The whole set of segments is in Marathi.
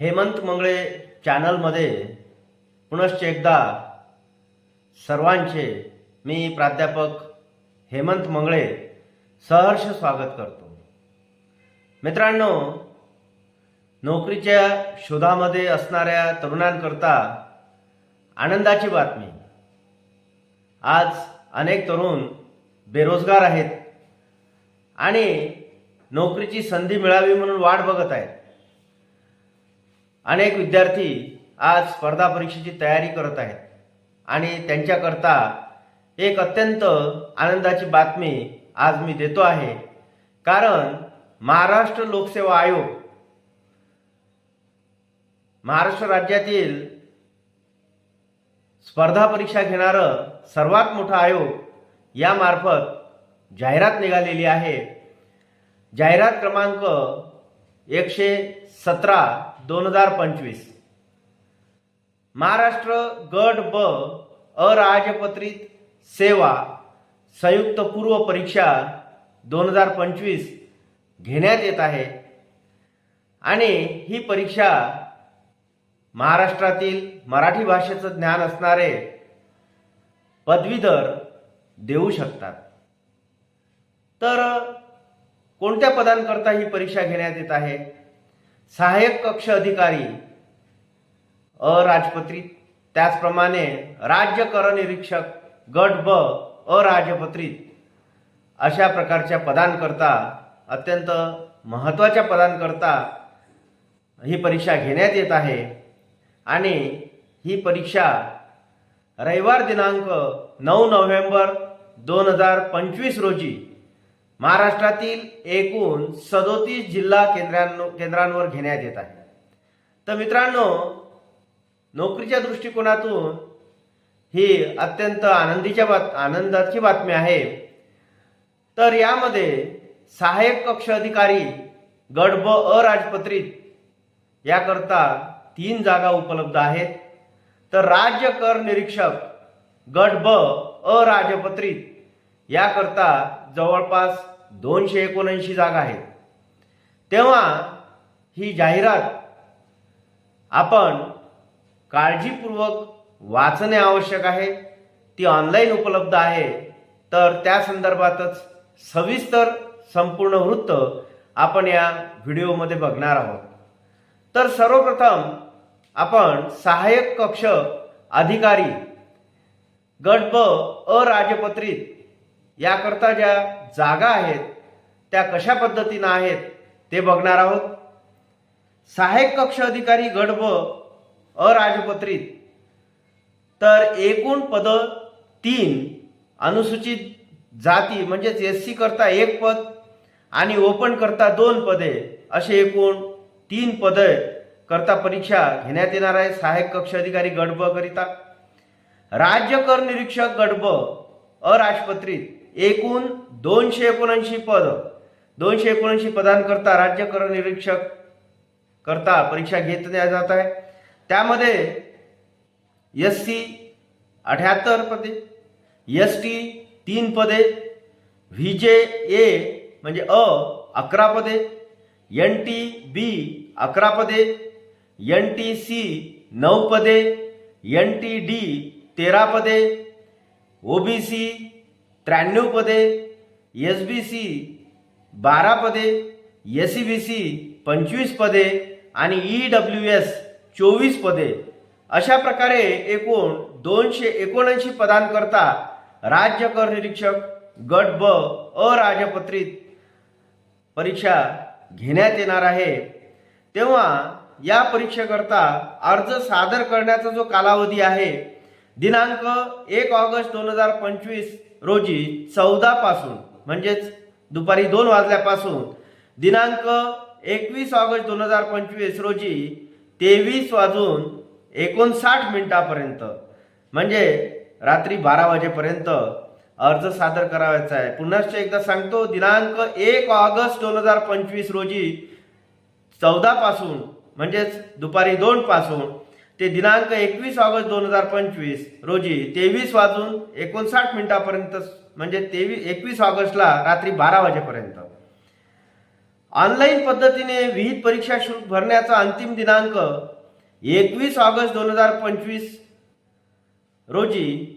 हेमंत मंगळे चॅनलमध्ये पुनश्च एकदा सर्वांचे मी प्राध्यापक हेमंत मंगळे सहर्ष स्वागत करतो. मित्रांनो नोकरीच्या शोधामध्ये असणाऱ्या तरुणांकरता आनंदाची बातमी. आज अनेक तरुण बेरोजगार आहेत आणि नोकरीची संधी मिळावी म्हणून वाट बघत आहेत. अनेक विद्यार्थी आज स्पर्धा परीक्षेची तयारी करत आहेत. आणि त्यांच्याकरता एक अत्यंत आनंदाची बातमी आज मी देतो आहे. कारण महाराष्ट्र लोकसेवा आयोग महाराष्ट्र राज्यातील स्पर्धा परीक्षा घेणारं सर्वात मोठं आयोग यामार्फत जाहिरात निघालेली आहे. जाहिरात क्रमांक एकशे सतरा दोन हजार पंचवीस. महाराष्ट्र गट ब अराजपत्रित सेवा संयुक्त पूर्व परीक्षा दोन हजार पंचवीस घेण्यात येत आहे. आणि ही परीक्षा महाराष्ट्रातील मराठी भाषेचं ज्ञान असणारे पदवीधर देऊ शकतात. तर कोणत्या पदांकरता ही परीक्षा घेण्यात येत आहे? सहाय्यक कक्ष अधिकारी अराजपत्रित. त्याचप्रमाणे राज्य कर निरीक्षक गट ब अराजपत्रित. अशा प्रकारच्या पदांकरता अत्यंत महत्त्वाच्या पदांकरता ही परीक्षा घेण्यात येत आहे. आणि ही परीक्षा रविवार दिनांक नऊ नोव्हेंबर दोन हजार पंचवीस रोजी महाराष्ट्रातील एकूण सदोतीस जिल्हा केंद्रांनो केंद्रांवर घेण्यात येत आहे. तर मित्रांनो नोकरीच्या दृष्टिकोनातून ही अत्यंत आनंदीच्या बात आनंदाची बातमी आहे. तर यामध्ये सहाय्यक कक्ष अधिकारी गड ब अराजपत्रित याकरता तीन जागा उपलब्ध आहेत. तर राज्य कर निरीक्षक गट ब अराजपत्रित याकरता जवळपास दोनशे एकोणऐंशी जागा आहेत. तेव्हा ही जाहिरात आपण काळजीपूर्वक वाचणे आवश्यक आहे. ती ऑनलाईन उपलब्ध आहे. तर त्या संदर्भातच सविस्तर संपूर्ण वृत्त आपण या व्हिडिओमध्ये बघणार आहोत. तर सर्वप्रथम आपण सहाय्यक कक्ष अधिकारी गट ब अराजपत्रित याकरता ज्या जागा आहेत त्या कशा पद्धतीनं आहेत ते बघणार आहोत. सहाय्यक कक्ष अधिकारी गडब अराजपत्रित. तर एकूण पद तीन अनुसूचित जाती म्हणजेच एस सी करता एक पद आणि ओपन करता दोन पदे असे एकूण तीन पदे करता परीक्षा घेण्यात येणार आहे सहाय्यक कक्ष अधिकारी गडब करिता. राज्य कर निरीक्षक गडब अराजपत्रित. एकूण दोनशे एकोणऐंशी पद. दोनशे एकोणऐंशी पदांकरता राज्य कर निरीक्षक करता परीक्षा घेतल्या जात आहे. त्यामध्ये एस सी अठ्याहत्तर पदे एस टी तीन पदे व्ही जे ए म्हणजे अ अकरा पदे एन टी बी अकरा पदे एन टी सी नऊ पदे एन टी डी तेरा पदे ओ बी सी त्र्याण्णव पदे एस बी सी बारा पदे एस सी बी सी पंचवीस पदे आणि ई डब्ल्यू एस चोवीस पदे. अशा प्रकारे एकूण दोनशे एकोणऐंशी पदांकरता राज्य कर निरीक्षक गट ब अराजपत्रित परीक्षा घेण्यात येणार आहे. तेव्हा या परीक्षेकरता अर्ज सादर करण्याचा जो कालावधी आहे दिनांक एक ऑगस्ट दोन हजार पंचवीस रोजी चौदा पासून म्हणजेच दुपारी दोन वाजल्यापासून दिनांक एकवीस ऑगस्ट दोन हजार पंचवीस रोजी तेवीस वाजून एकोणसाठ मिनिटापर्यंत म्हणजे रात्री बारा वाजेपर्यंत अर्ज सादर करावायचा आहे. पुनश्च एकदा सांगतो दिनांक एक ऑगस्ट दोन हजार पंचवीस रोजी चौदा पासून म्हणजेच दुपारी दोन पासून ते दिनांक एकवीस ऑगस्ट दोन हजार पंचवीस रोजी तेवीस वाजून एकोणसाठ मिनिटापर्यंत म्हणजे तेवीस एकवीस ऑगस्टला रात्री बारा वाजेपर्यंत. ऑनलाईन पद्धतीने विहित परीक्षा शुल्क भरण्याचा अंतिम दिनांक एकवीस ऑगस्ट दोन हजार पंचवीस रोजी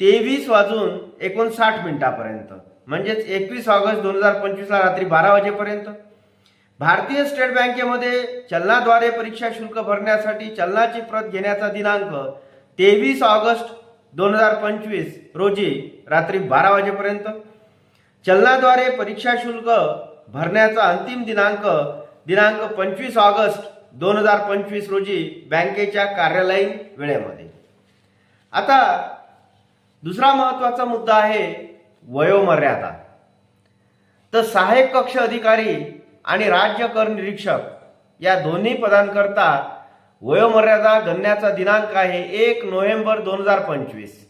तेवीस वाजून एकोणसाठ मिनिटापर्यंत. म्हणजेच एकवीस ऑगस्ट दोन हजार पंचवीसला रात्री बारा वाजेपर्यंत. भारतीय स्टेट बँकेमध्ये चलनाद्वारे परीक्षा शुल्क भरण्यासाठी चलनाची प्रत घेण्याचा दिनांक तेवीस ऑगस्ट दोन हजार पंचवीस रोजी रात्री बारा वाजेपर्यंत. चलनाद्वारे परीक्षा शुल्क भरण्याचा अंतिम दिनांक दिनांक पंचवीस ऑगस्ट दोन हजार पंचवीस रोजी बँकेच्या कार्यालयीन वेळेमध्ये. आता दुसरा महत्त्वाचा मुद्दा आहे वयोमर्यादा. तर सहाय्यक कक्ष अधिकारी आणि राज्य कर निरीक्षक या दोन्ही पदांकरता वयोमर्यादा गणण्याचा दिनांक आहे एक नोव्हेंबर दोन हजार पंचवीस.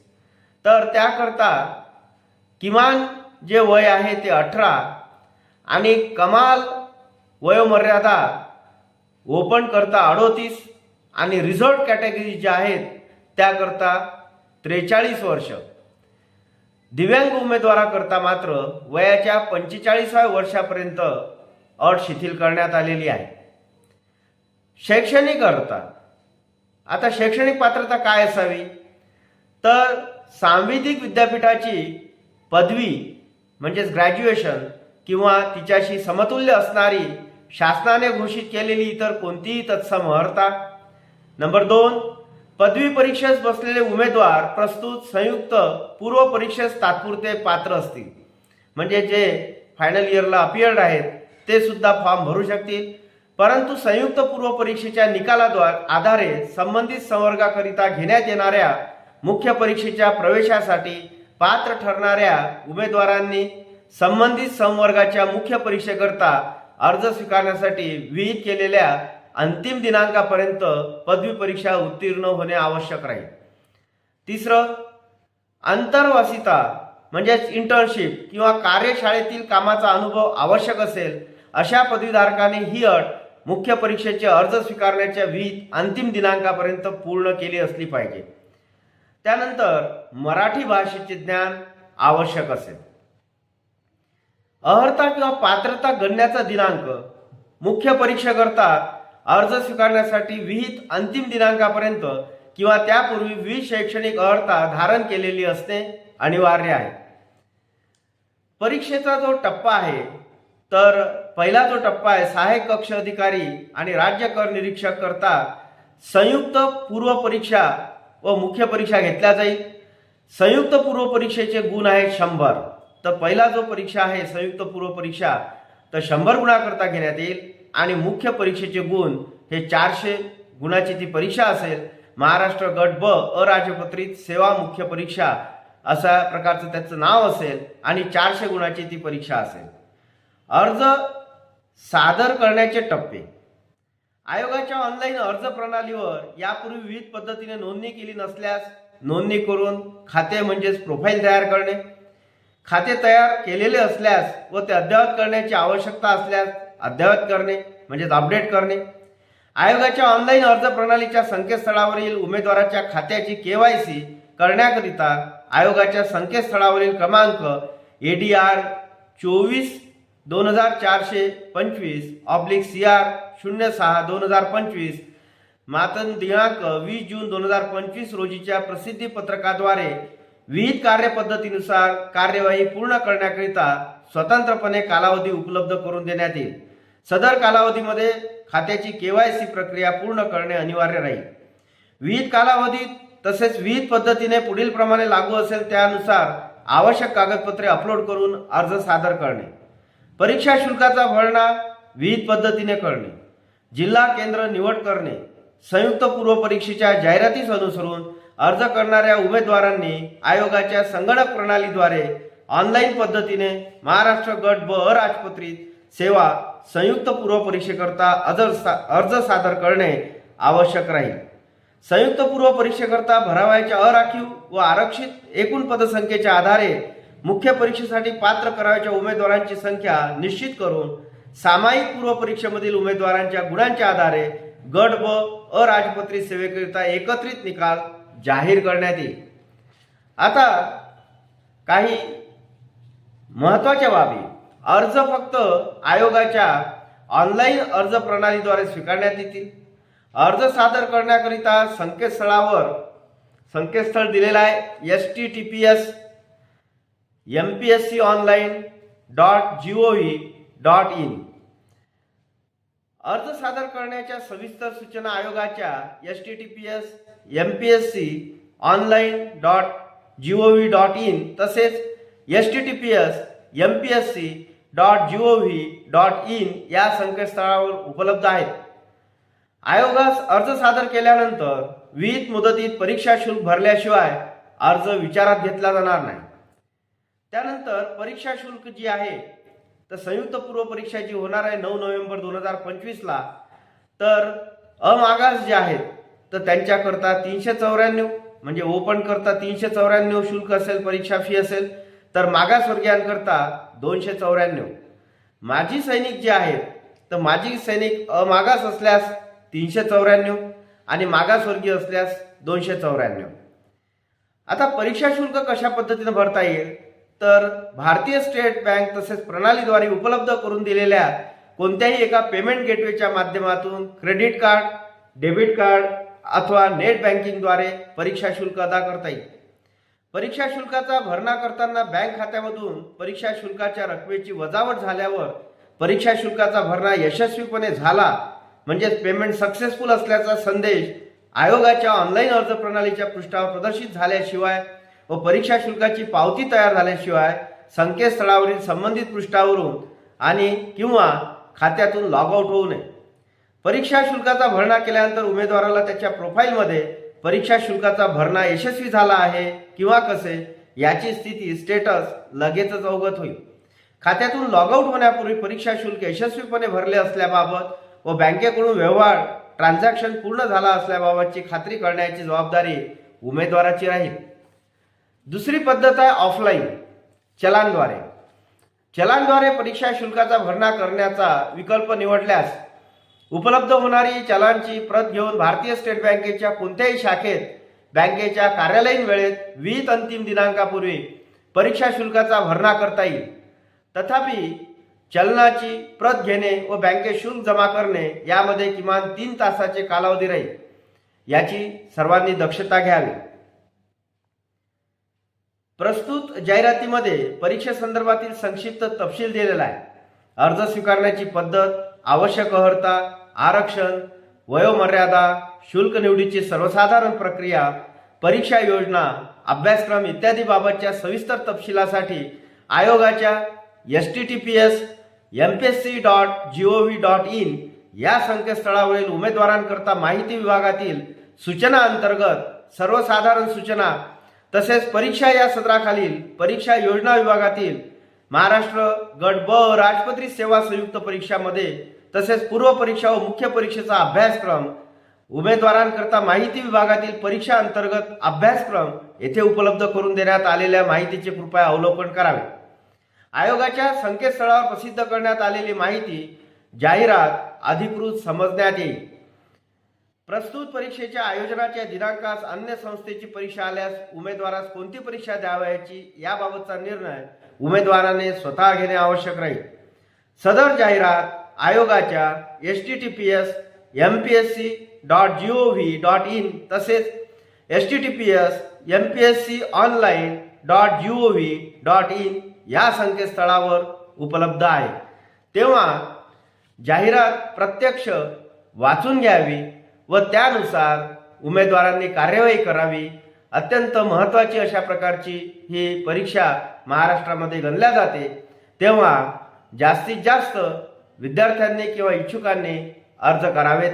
तर त्याकरता किमान जे वय आहे ते अठरा आणि कमाल वयोमर्यादा ओपन करता अडोतीस आणि रिझर्व कॅटेगरी ज्या आहेत त्याकरता त्रेचाळीस वर्ष. दिव्यांग उमेदवाराकरता मात्र वयाच्या पंचेचाळीसाव्या वर्षापर्यंत अट शिथिल करण्यात आलेली आहे. शैक्षणिक अर्हता आता शैक्षणिक पात्रता काय असावी? तर सांविधिक विद्यापीठाची पदवी म्हणजेच ग्रॅज्युएशन किंवा तिच्याशी समतुल्य असणारी शासनाने घोषित केलेली इतर कोणतीही तत्सम अर्हता नंबर दोन पदवी परीक्षेस बसलेले उमेदवार प्रस्तुत संयुक्त पूर्व परीक्षेस तात्पुरते पात्र असतील. म्हणजे जे फायनल इयरला अपियर्ड आहेत ते सुद्धा फॉर्म भरू शकतील. परंतु संयुक्त पूर्व परीक्षेच्या निकालाद्वारे आधारे संबंधित संवर्गाकरिता घेण्यात येणाऱ्या मुख्य परीक्षेच्या प्रवेशासाठी पात्र ठरणाऱ्या उमेदवारांनी संबंधित संवर्गाच्या मुख्य परीक्षेकरता अर्ज स्वीकारण्यासाठी विहित केलेल्या अंतिम दिनांकापर्यंत पदवी परीक्षा उत्तीर्ण होणे आवश्यक राहील. तिसरं आंतरवासिता म्हणजेच इंटर्नशिप किंवा कार्यशाळेतील कामाचा अनुभव आवश्यक असेल अशा पदवीधारकांनी ही अट मुख्य परीक्षेचे अर्ज स्वीकारण्याच्या विहित अंतिम दिनांकापर्यंत पूर्ण केली असली पाहिजे. त्यानंतर मराठी भाषेचे ज्ञान आवश्यक असेल. अर्हता किंवा पात्रता गणण्याचा दिनांक मुख्य परीक्षेकरता अर्ज स्वीकारण्यासाठी विहित अंतिम दिनांकापर्यंत किंवा त्यापूर्वी विविध शैक्षणिक अर्हता धारण केलेली असणे अनिवार्य आहे. परीक्षेचा जो टप्पा आहे तर पहिला जो टप्पा आहे सहाय्यक कक्ष अधिकारी आणि राज्य कर निरीक्षक करता संयुक्त पूर्व परीक्षा व मुख्य परीक्षा घेतल्या जाईल. संयुक्त पूर्व परीक्षेचे गुण आहेत शंभर. तर पहिला जो परीक्षा आहे संयुक्त पूर्व परीक्षा तर शंभर गुणाकरता घेण्यात येईल आणि मुख्य परीक्षेचे गुण हे चारशे गुणाची ती परीक्षा असेल. महाराष्ट्र गट ब अराजपत्रित सेवा मुख्य परीक्षा अशा प्रकारचं त्याचं नाव असेल आणि चारशे गुणाची ती परीक्षा असेल. अर्ज सादर करण्याचे टप्पे. आयोगाच्या ऑनलाईन अर्ज प्रणालीवर यापूर्वी विविध पद्धतीने नोंदणी केली नसल्यास नोंदणी करून खाते म्हणजेच प्रोफाईल तयार करणे खाते तयार केलेले असल्यास व ते अद्ययावत करण्याची आवश्यकता असल्यास अद्ययावत करणे म्हणजेच अपडेट करणे. आयोगाच्या ऑनलाईन अर्ज प्रणालीच्या संकेतस्थळावरील उमेदवाराच्या खात्याची के वाय सी करण्याकरिता आयोगाच्या संकेतस्थळावरील क्रमांक ए डी आर चोवीस दोन हजार चारशे पंचवीस ऑब्लिक सी आर शून्य सहा दोन हजार पंचवीस मातन दिनांक वीस जून दोन हजार पंचवीस रोजीच्या प्रसिद्धी पत्रकाद्वारे विहित कार्यपद्धतीनुसार कार्यवाही पूर्ण करण्याकरिता स्वतंत्रपणे कालावधी उपलब्ध करून देण्यात येईल. सदर कालावधीमध्ये खात्याची केवायसी प्रक्रिया पूर्ण करणे अनिवार्य राहील. विहित कालावधीत तसेच विहित पद्धतीने पुढील प्रमाणे लागू असेल त्यानुसार आवश्यक कागदपत्रे अपलोड करून अर्ज सादर करणे. परीक्षा शुल्काचा भरणा विविध पद्धतीने करणे जिल्हा केंद्र निवड करणे संयुक्त पूर्व परीक्षेच्या जाहिरातीस अनुसरून अर्ज करणाऱ्या उमेदवारांनी आयोगाच्या संगणक प्रणालीद्वारे ऑनलाईन पद्धतीने महाराष्ट्र गट ब अराजपत्रित सेवा संयुक्त पूर्व परीक्षेकरता अर्ज सा- अर्ज सादर करणे आवश्यक राहील. संयुक्त पूर्व परीक्षेकरता भरावयाच्या अराखीव व आरक्षित एकूण पदसंख्येच्या आधारे मुख्य परीक्षेसाठी पात्र करावयाच्या उमेदवारांची संख्या निश्चित करून सामायिक पूर्व परीक्षेमधील उमेदवारांच्या गुणांच्या आधारे गट ब अराजपत्रित सेवेकरिता एकत्रित निकाल जाहीर करण्यात येईल. आता काही महत्त्वाच्या बाबी. अर्ज फक्त आयोगाच्या ऑनलाईन अर्ज प्रणालीद्वारे स्वीकारण्यात येतील. अर्ज सादर करण्याकरिता संकेतस्थळावर संकेतस्थळ दिलेलं आहे. S T T P S M P S C online dot G O V dot in अर्ज सादर करण्याच्या सविस्तर सूचना आयोगाच्या S T T P S M P S C online dot G O V dot in तसेच S T T P S M P S C dot G O V dot in या संकेतस्थळावर उपलब्ध आहेत. आयोगास अर्ज सादर केल्यानंतर विहित मुदतीत परीक्षा शुल्क भरल्याशिवाय अर्ज विचारात घेतला जाणार नाही. त्यानंतर परीक्षा शुल्क जी आहे तर संयुक्त पूर्व परीक्षा जी होणार आहे नऊ नोव्हेंबर दोन हजार पंचवीसला तर अमागास जे आहेत तर त्यांच्याकरता तीनशे चौऱ्याण्णव म्हणजे ओपन करता तीनशे चौऱ्याण्णव शुल्क असेल परीक्षा फी असेल तर मागासवर्गीयांकरता दोनशे चौऱ्याण्णव. माजी सैनिक जे आहेत तर माजी सैनिक अमागास असल्यास तीनशे चौऱ्याण्णव आणि मागासवर्गीय असल्यास दोनशे चौऱ्याण्णव. आता परीक्षा शुल्क कशा पद्धतीने भरता येईल? तर भारतीय स्टेट बँक तसेच प्रणालीद्वारे उपलब्ध करून दिलेल्या कोणत्याही एका पेमेंट गेटवेच्या माध्यमातून क्रेडिट कार्ड डेबिट कार्ड अथवा नेट बँकिंगद्वारे परीक्षा शुल्क अदा करता येईल. परीक्षा शुल्काचा भरणा करताना बँक खात्यामधून परीक्षा शुल्काच्या रकमेची वजावट झाल्यावर परीक्षा शुल्काचा भरणा यशस्वीपणे झाला म्हणजेच पेमेंट सक्सेसफुल असल्याचा संदेश आयोगाच्या ऑनलाईन अर्ज प्रणालीच्या पृष्ठावर प्रदर्शित झाल्याशिवाय व परीक्षा शुल्काची पावती तयार झाल्याशिवाय संकेतस्थळावरील संबंधित पृष्ठावरून आणि किंवा खात्यातून लॉग आउट होऊ नये. परीक्षा शुल्काचा भरणा केल्यानंतर उमेदवाराला त्याच्या प्रोफाईलमध्ये परीक्षा शुल्काचा भरणा यशस्वी झाला आहे किंवा कसे याची स्थिती स्टेटस लगेचच अवगत होईल. खात्यातून लॉग आउट होण्यापूर्वी परीक्षा शुल्क यशस्वीपणे भरले असल्याबाबत व बँकेकडून व्यवहार ट्रान्झॅक्शन पूर्ण झाला असल्याबाबतची खात्री करण्याची जबाबदारी उमेदवाराची राहील. दुसरी पद्धत आहे ऑफलाईन चलानद्वारे. चलानद्वारे परीक्षा शुल्काचा भरणा करण्याचा विकल्प निवडल्यास उपलब्ध होणारी चलानची प्रत घेऊन भारतीय स्टेट बँकेच्या कोणत्याही शाखेत बँकेच्या कार्यालयीन वेळेत विहित अंतिम दिनांकापूर्वी परीक्षा शुल्काचा भरणा करता येईल. तथापि चलनाची प्रत घेणे व बँकेत शुल्क जमा करणे यामध्ये किमान तीन तासाचे कालावधी राहील. याची सर्वांनी दक्षता घ्यावी. प्रस्तुत जाहिरातीमध्ये परीक्षेसंदर्भातील संक्षिप्त तपशील दिलेला आहे. अर्ज स्वीकारण्याची पद्धत आवश्यक अर्हता आरक्षण वयोमर्यादा शुल्क निवडीची सर्वसाधारण प्रक्रिया परीक्षा योजना अभ्यासक्रम इत्यादी बाबतच्या सविस्तर तपशिलासाठी आयोगाच्या S T T P S M P S C dot G O V dot in या संकेतस्थळावरील उमेदवारांकरता माहिती विभागातील सूचना अंतर्गत सर्वसाधारण सूचना तसेच परीक्षा या सत्राखालील परीक्षा योजना विभागातील महाराष्ट्र गट ब राजपत्रित सेवा संयुक्त परीक्षामध्ये तसेच पूर्व परीक्षा व मुख्य परीक्षेचा अभ्यासक्रम उमेदवारांकरता माहिती विभागातील परीक्षा अंतर्गत अभ्यासक्रम येथे उपलब्ध करून देण्यात आलेल्या माहितीचे कृपया अवलोकन करावे. आयोगाच्या संकेतस्थळावर प्रसिद्ध करण्यात आलेली माहिती जाहिरात अधिकृत समजण्यात येईल. प्रस्तुत परीक्षेच्या आयोजनाच्या दिनांकास अन्य संस्थेची परीक्षा आल्यास उमेदवारास कोणती परीक्षा द्यावयाची याबाबतचा निर्णय उमेदवाराने स्वतः घेणे आवश्यक राहील. सदर जाहिरात आयोगाच्या S T T P S M P S C dot G O V dot in तसेच S T T P S M P S C online dot G O V dot in या संकेतस्थळावर उपलब्ध आहे. तेव्हा जाहिरात प्रत्यक्ष वाचून घ्यावी व त्यानुसार उमेदवारांनी कार्यवाही करावी. अत्यंत महत्त्वाची अशा प्रकारची ही परीक्षा महाराष्ट्रामध्ये गणल्या जाते. तेव्हा जास्तीत जास्त विद्यार्थ्यांनी किंवा इच्छुकांनी अर्ज करावेत.